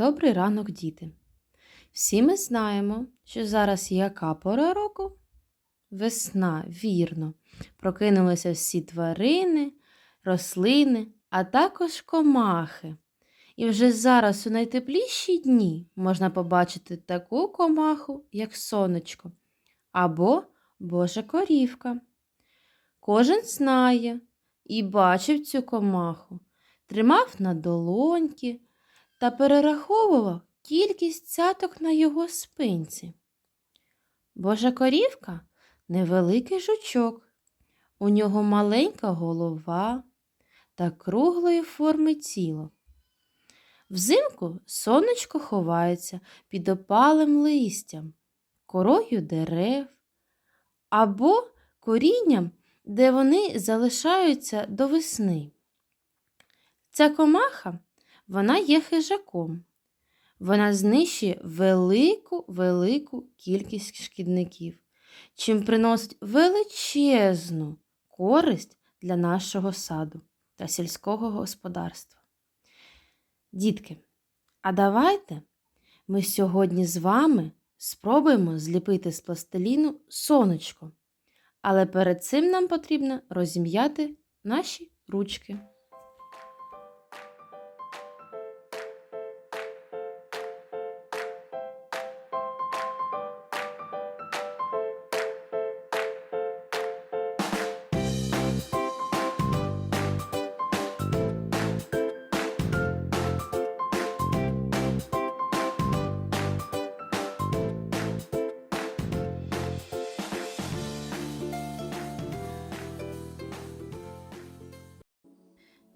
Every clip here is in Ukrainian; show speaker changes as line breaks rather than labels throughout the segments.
Добрий ранок, діти. Всі ми знаємо, що зараз яка пора року? Весна, вірно. Прокинулися всі тварини, рослини, а також комахи. І вже зараз у найтепліші дні можна побачити таку комаху, як сонечко, або Божа корівка. Кожен знає і бачив цю комаху, тримав на долоньки та перераховував кількість цяток на його спинці. Божа корівка невеликий жучок. У нього маленька голова та круглої форми тіло. Взимку сонечко ховається під опалим листям, корою дерев або корінням, де вони залишаються до весни. Ця комаха вона є хижаком. Вона знищує велику велику кількість шкідників, чим приносить величезну користь для нашого саду та сільського господарства. Дітки, а давайте ми сьогодні з вами спробуємо зліпити з пластиліну сонечко. Але перед цим нам потрібно розім'яти наші ручки.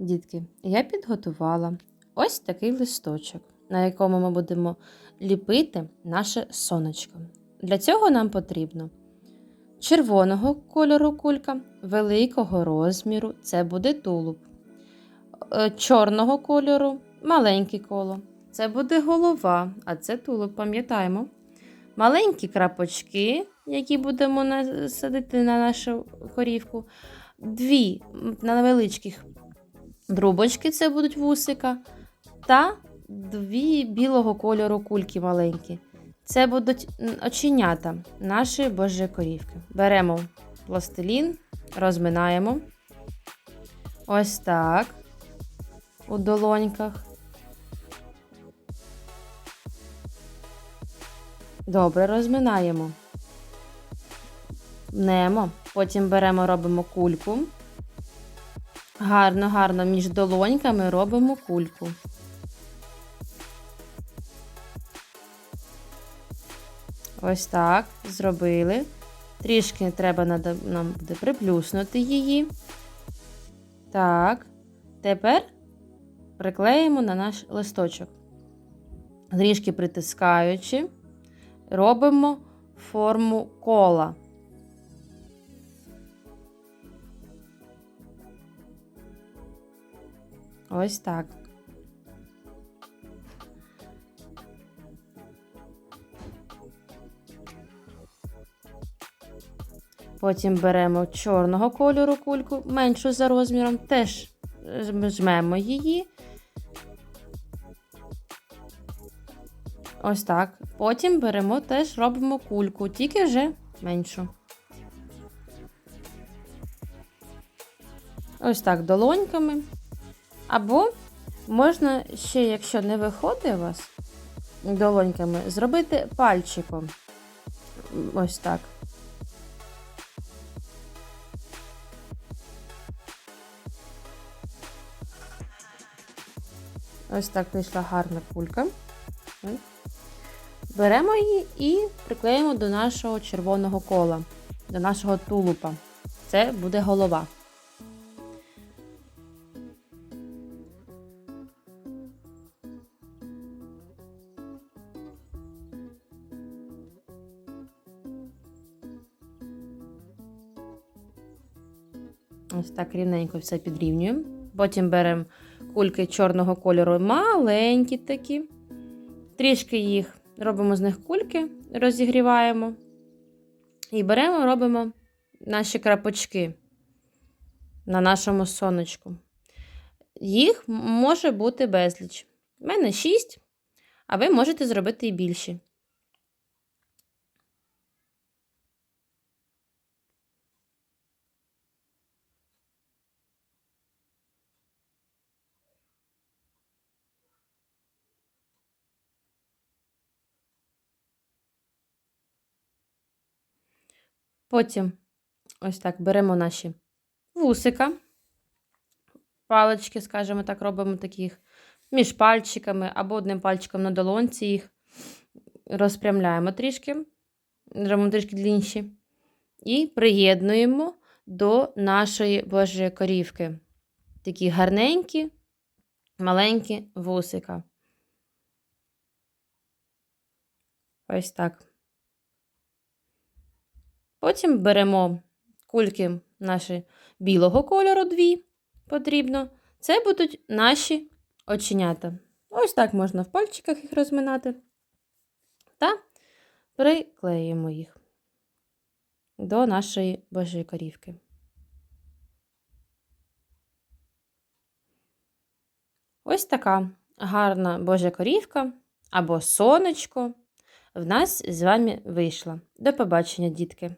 Дітки, я підготувала ось такий листочок, на якому ми будемо ліпити наше сонечко. Для цього нам потрібно червоного кольору кулька, великого розміру це буде тулуб, е, чорного кольору маленьке коло. Це буде голова, а це тулуб, пам'ятаємо. Маленькі крапочки, які будемо садити на нашу корівку, дві невеличких Друбочки це будуть вусика. Та дві білого кольору кульки маленькі. Це будуть оченята нашої божої корівки. Беремо пластилін, розминаємо. Ось так. У долоньках. Добре розминаємо. Мнемо. Потім беремо, робимо кульку. Гарно, гарно між долоньками робимо кульку. Ось так зробили. Трішки треба нам буде приплюснути її. Так, тепер приклеїмо на наш листочок. Трішки притискаючи, робимо форму кола. Ось так. Потім беремо чорного кольору кульку, меншу за розміром, теж жмемо її. Ось так. Потім беремо теж робимо кульку, тільки вже меншу. Ось так долоньками. Або можна ще, якщо не виходить у вас долоньками, зробити пальчиком. Ось так. Ось так вийшла гарна кулька. Беремо її і приклеїмо до нашого червоного кола, до нашого тулупа. Це буде голова. Ось так рівненько все підрівнюємо. Потім беремо кульки чорного кольору, маленькі такі. Трішки їх робимо з них кульки, розігріваємо. І беремо, робимо наші крапочки на нашому сонечку. Їх може бути безліч. У мене 6, А ви можете зробити і більші. Потім ось так беремо наші вусика, палички, скажімо так, робимо таких між пальчиками або одним пальчиком на долонці їх розпрямляємо трішки, робимо трішки длінші, і приєднуємо до нашої Божої корівки. Такі гарненькі, маленькі вусика. Ось так. Потім беремо кульки наші білого кольору, дві потрібно. Це будуть наші оченята. Ось так можна в пальчиках їх розминати. Та приклеїмо їх до нашої божої корівки. Ось така гарна божа корівка або сонечко в нас з вами вийшла. До побачення, дітки!